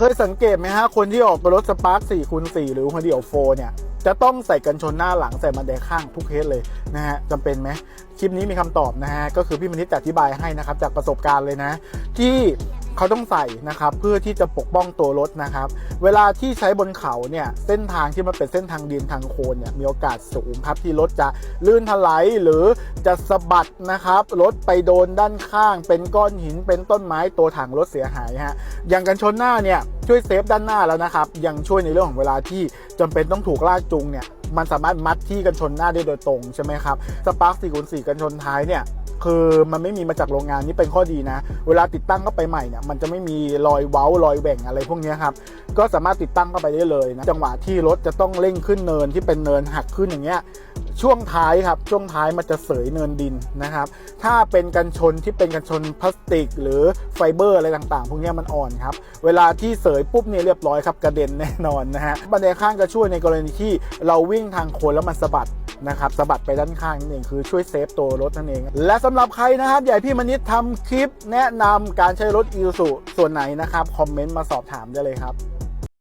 เคยสังเกตไหมฮะ คนที่ออกรถสปาร์ค4คูณ4หรือหัวเดี่ยวโฟเนี่ยจะต้องใส่กันชนหน้าหลังใส่มาแดข้างทุกเคสเลยนะฮะจำเป็นไหมคลิปนี้มีคำตอบนะฮะก็คือพี่มนิดจะอธิบายให้นะครับจากประสบการณ์เลยนะ ที่ เขาต้องใส่นะครับเพื่อที่จะปกป้องตัวรถนะครับ เวลาที่ใช้บนเขาเนี่ยเส้นทางที่มันเป็นเส้นทางดินทางโคนเนี่ยมีโอกาสสูงครับที่รถจะลื่นถลายหรือจะสะบัดนะครับรถไปโดนด้านข้าง เป็นก้อนหินเป็นต้นไม้ตัวถังรถเสียหายฮะอย่างกันชนหน้าเนี่ยช่วยเซฟด้านหน้าแล้วนะครับยังช่วยในเรื่องของเวลาที่จำเป็นต้องถูกลากจูงเนี่ยมันสามารถมัดที่กันชนหน้าได้โดยตรงใช่ไหมครับสปาร์ค4คูณ4กันชนท้ายเนี่ย คือมันไม่มีมาจากโรงงานนี่เป็นข้อดีนะ เวลาติดตั้งเข้าไปใหม่เนี่ยมันจะไม่มีรอยเว้ารอยแหว่งอะไรพวกนี้ครับก็สามารถติดตั้งเข้าไปได้เลยนะจังหวะที่รถจะต้องเร่งขึ้นเนินที่เป็นเนินหักขึ้นอย่างเงี้ยช่วงท้ายครับช่วงท้ายมันจะเสยเนินดินนะครับ ถ้าเป็นกันชนที่เป็นกันชนพลาสติก หรือไฟเบอร์อะไรต่างๆ พวกนี้มันอ่อนครับ เวลาที่เสยปุ๊บเนี่ยเรียบร้อยครับกระเด็นแน่นอนนะฮะบันไดข้างจะช่วยในกรณีที่เราวิ่งทางโคนแล้วมันสะบัด นะครับสะบัดไปด้านข้างนั่นเองคือช่วยเซฟตัวรถนั่นเอง และสำหรับใครนะครับใหญ่พี่มณิษฐ์ทำคลิปแนะนำการใช้รถอีซูส่วนไหนนะครับคอมเมนต์มาสอบถามได้เลยครับ